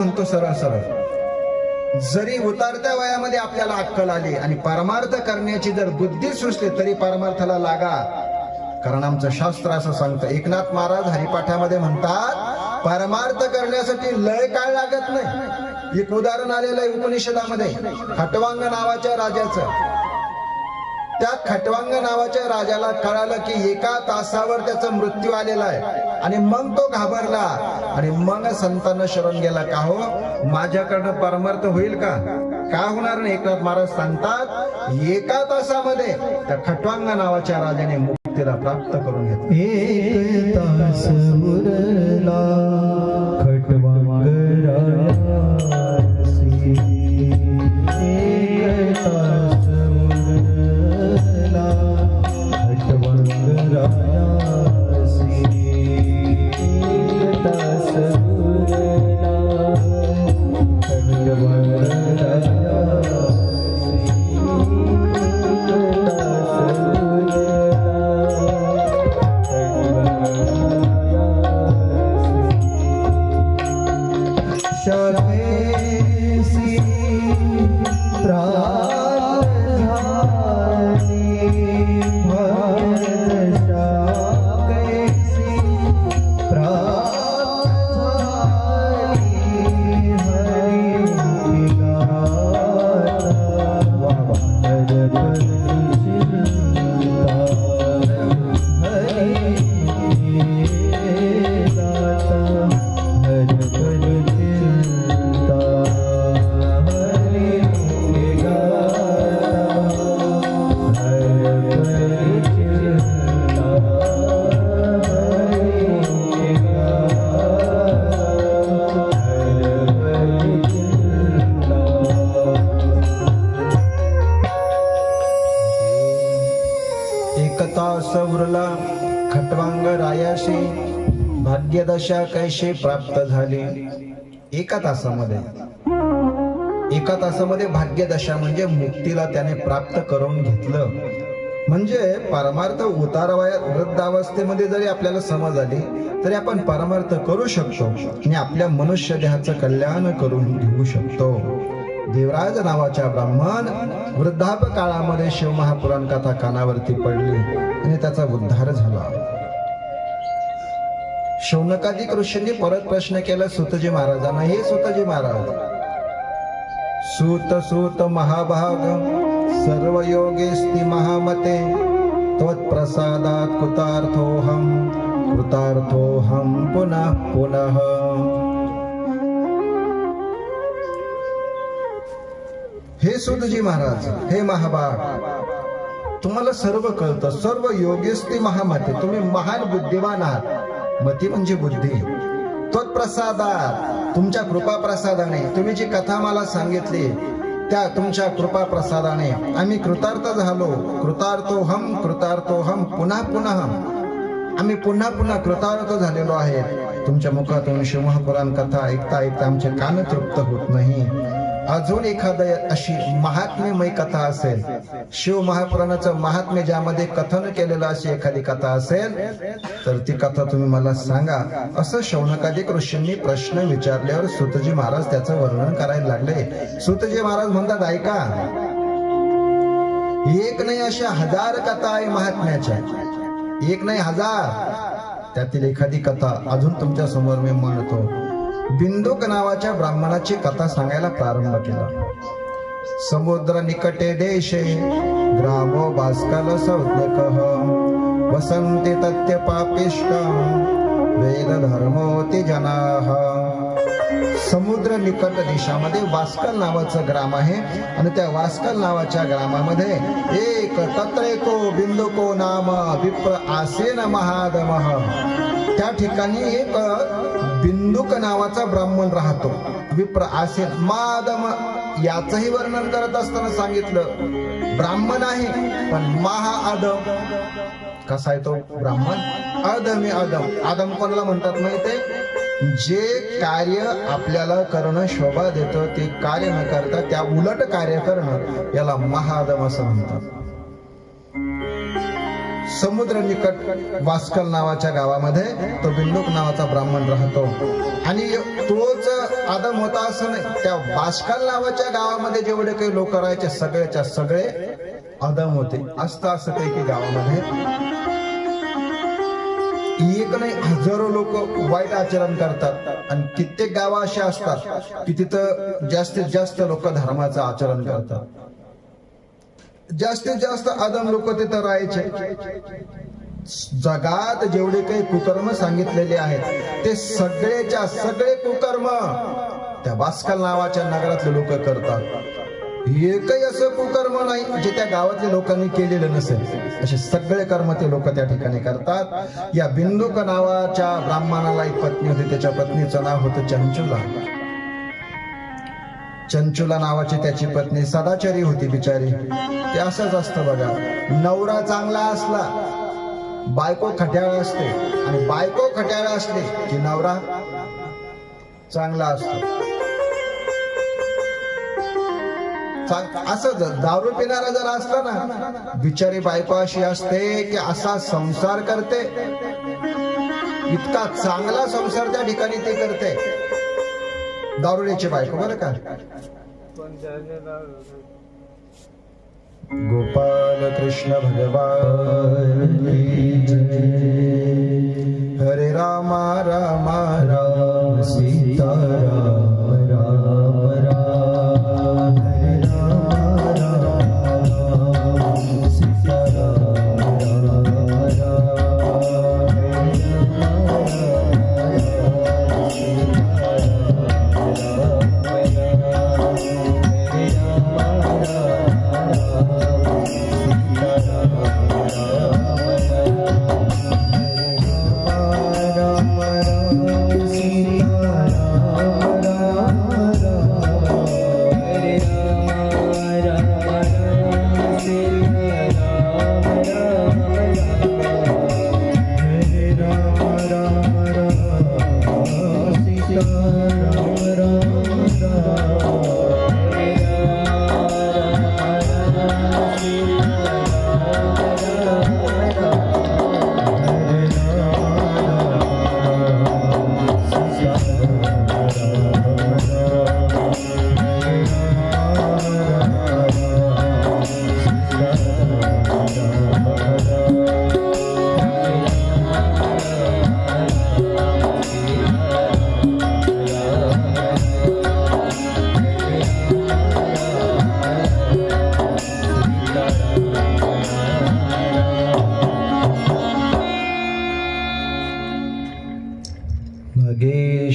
म्हणतो सरळ सरळ जरी उतारत्या वयामध्ये आपल्याला अक्कल आली आणि परमार्थ करण्याची जर बुद्धी सुचली तरी परमार्थाला लागा. कारण आमचं शास्त्र असं सांगतं एकनाथ महाराज हरिपाठामध्ये म्हणतात परमार्थ करण्यासाठी लय काळ लागत नाही. एक उदाहरण आलेलं आहे उपनिषदामध्ये खटवांग नावाच्या राजाचं. त्या खटवांग नावाच्या राजाला कळालं की एका तासावर त्याचा मृत्यू आलेला आहे आणि मग तो घाबरला. आणि मग संतांना शरण गेला का हो? माझ्याकडनं परमार्थ होईल का? का होणार नाही? एकनाथ महाराज सांगतात एका तासामध्ये त्या खटवांग नावाच्या राजाने मुक्तीला प्राप्त करून घेतलं. भाग्यदशा कैशी प्राप्त झाली? एका तासामध्ये. एका तासामध्ये भाग्यदशा म्हणजे मुक्तीला त्याने प्राप्त करून घेतलं. म्हणजे परमार्थ उतारवाया वृद्धावस्थेमध्ये जरी आपल्याला समज आली तरी आपण परमार्थ करू शकतो आणि आपल्या मनुष्य देहाचं कल्याण करून घेऊ शकतो. देवराज नावाच्या ब्राह्मण वृद्धाप काळामध्ये शिवमहापुराण कथा कानावरती पडली आणि त्याचा उद्धार झाला. शौनकादिक ऋषींनी परत प्रश्न केला सुतजी महाराजांना हे सुतजी महाराज सुत सुत महाभाग सर्व योगेस्ती महामते त्वत्प्रसादात कृतार्थोहम कृतार्थोहम पुनः पुनः. हे सुतजी महाराज हे महाभाग तुम्हाला सर्व कळतं सर्व योगेस्ती महामते तुम्ही महान बुद्धिमान आहात मती म्हणजे बुद्धी. तत्प्रसादात तुमच्या कृपा प्रसादाने तुम्ही जी कथा मला सांगितली त्या तुमच्या कृपा प्रसादाने आम्ही कृतार्थ झालो. कृतार्थो हम कृतार्थो हम पुन्हा पुन्हा आम्ही पुन्हा पुन्हा कृतार्थ झालेलो आहे. तुमच्या मुखातून शिवमहापुराण कथा ऐकता ऐकता आमचे कान तृप्त होत नाही. अजून एखाद्या अशी महात्म्यमय कथा असेल शिव महापुराणाचं महात्म्य ज्यामध्ये कथन केलेलं अशी एखादी कथा असेल तर ती कथा तुम्ही मला सांगा. असं शौनकादिक ऋषींनी प्रश्न विचारल्यावर सुतजी महाराज त्याचं वर्णन करायला लागले. सुतजी महाराज म्हणतात ऐका एक नाही अशा हजार कथा आहे महात्म्याच्या. एक नाही हजार. त्यातील एखादी कथा अजून तुमच्यासमोर मी मांडतो. बिंदुक नावाच्या ब्राह्मणाची कथा सांगायला प्रारंभ केला. समुद्र निकटे देशे ग्रामो भास्कल संज्ञक वसंती तथ्य पापिष्ट वेद धर्मोती जना। समुद्र निकट देशामध्ये वास्कल नावाचं ग्राम आहे आणि त्या वास्कल नावाच्या ग्रामामध्ये एक तत्रेको बिंदुको नाम विप्र आसेन महादमह त्या ठिकाणी एक बिंदुक नावाचा ब्राह्मण राहतो. विप्र असे मादम याचंही वर्णन करत असताना सांगितलं ब्राह्मण आहे पण महा आदम. कसा आहे तो ब्राह्मण? अदमी अदम आदम. कोणाला म्हणतात माहितीये? जे कार्य आपल्याला करणं शोभा देतं ते कार्य न करता त्या उलट कार्य करणं याला महादम असं म्हणतात. समुद्र निकट वास्कल नावाच्या गावामध्ये तो बिंदुक नावाचा ब्राह्मण राहतो. आणि तोच आदम होता असं नाही त्या वास्कल नावाच्या गावामध्ये जेवढे काही लोक राहायचे सगळ्याच्या सगळे आदम होते. असतं असं काही की गावामध्ये. एक नाही हजारो लोक वाईट आचरण करतात. आणि कित्येक गावं अशी असतात की तिथं जास्तीत जास्त लोक धर्माचं आचरण करतात. जास्तीत जास्त आदम लोक तिथं राहायचे. जगात जेवढे काही कुकर्म सांगितलेले आहेत ते सगळेच्या सगळे कुकर्म त्या बास्कल नावाच्या नगरातले लोक करतात. एकही असं कुकर्म नाही जे त्या गावातल्या लोकांनी केलेलं नसेल. असे सगळे कर्म ते लोक त्या ठिकाणी करतात. या बिंदुक नावाच्या ब्राह्मणाला एक पत्नी होती त्याच्या पत्नीचं नाव होतं चंचुला. चंचुला नावाची त्याची पत्नी सदाचारी होती बिचारी. ते असंच असतं बघा. नवरा चांगला असला बायको खट्याळ असते. आणि बायको खट्याळ असते की नवरा चांगला असतो. असं दारू पिणारा जर असला ना बिचारी बायको अशी असते की असा संसार करते. इतका चांगला संसार त्या ठिकाणी ती करते. दारुड्याची बायको बरं का? गोपाल कृष्ण भगवान हरे रामा रामा राम सीता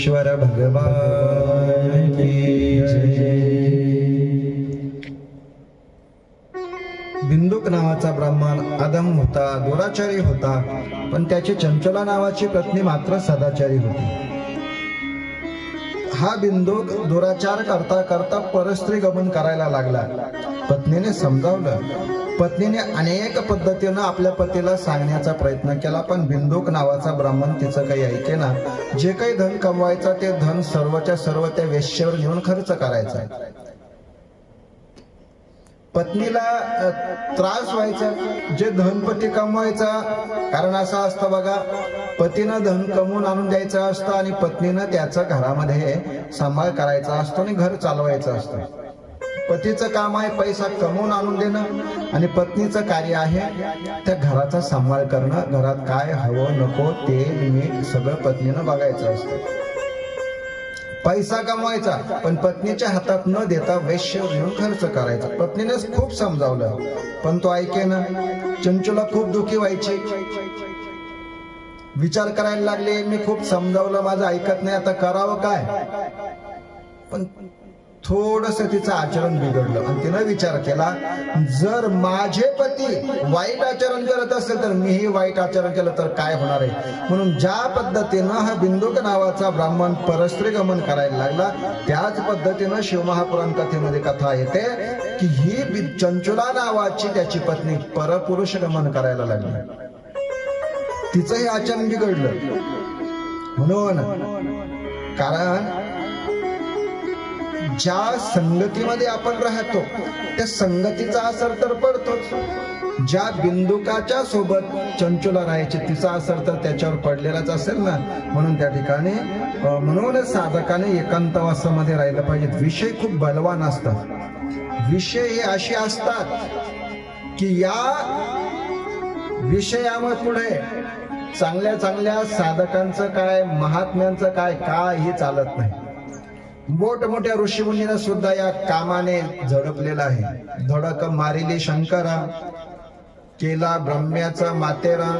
मगेश्वर भगवान की बिंदुक नावाचा ब्राह्मण आदम होता दुराचारी होता पण त्याची चंचला नावाची पत्नी मात्र सदाचारी होती. हा बिंदुक दुराचार करता करता परस्त्री गमन करायला लागला. पत्नीने समजावलं पत्नीने अनेक पद्धतीनं आपल्या पतीला सांगण्याचा प्रयत्न केला पण बिंदूक नावाचा ब्राह्मण तिचं काही ऐके ना. जे काही धन कमवायचं ते धन सर्वच्या सर्व त्या वेश्येवर घेऊन खर्च करायचा पत्नीला त्रास व्हायचा. जे धनपती कमवायचा कारण असं असतं बघा पतीनं धन कमवून आणून द्यायचं असतं आणि पत्नीनं त्याचा घरामध्ये सांभाळ करायचा असतो आणि घर चालवायचं असतं. पतीचं काम आहे पैसा कमवून आणून देणं आणि पत्नीचं कार्य आहे त्या घराचा सांभाळ करणं घरात काय हवं नको ते मीठ सगळं पत्नीनं बघायचं असतं. पैसा कमवायचा पण पत्नीच्या हातात न देता वैश्य घेऊन खर्च करायचा. पत्नीनेच खूप समजावलं पण तो ऐके ना चंचूला खूप दुखी व्हायची. विचार करायला लागले मी खूप समजावलं माझं ऐकत नाही आता करावं काय? पण थोडस तिचं आचरण बिघडलं. आणि तिनं विचार केला जर माझे पती वाईट आचरण करत असेल तर मीही वाईट आचरण केलं तर काय होणार आहे? म्हणून ज्या पद्धतीनं हा बिंदुक नावाचा ब्राह्मण परस्त्री गमन करायला लागला त्याच पद्धतीनं शिवमहापुराण कथेमध्ये कथा येते की ही चंचुला नावाची त्याची पत्नी परपुरुष गमन करायला लागली. तिचंही आचरण बिघडलं. म्हणून कारण ज्या संगतीमध्ये आपण राहतो त्या संगतीचा असर तर पडतोच. ज्या बिंदुकाच्या सोबत चंचुला राहायचे तिचा असर तर त्याच्यावर पडलेलाच असेल ना? म्हणून त्या ठिकाणी म्हणून म्हणूनच साधकाने एकांतवासामध्ये राहिलं पाहिजे विषय खूप बलवान असतात. विषय हे असे असतात की या विषयावर पुढे चांगल्या चांगल्या साधकांचं काय महात्म्यांचं काय काय हे चालत नाही. मोठमोठ्या ऋषीमुनीनं सुद्धा या कामाने झडपलेलं आहे. धडक मारिली शंकरा केला ब्रह्म्याचा मातेरा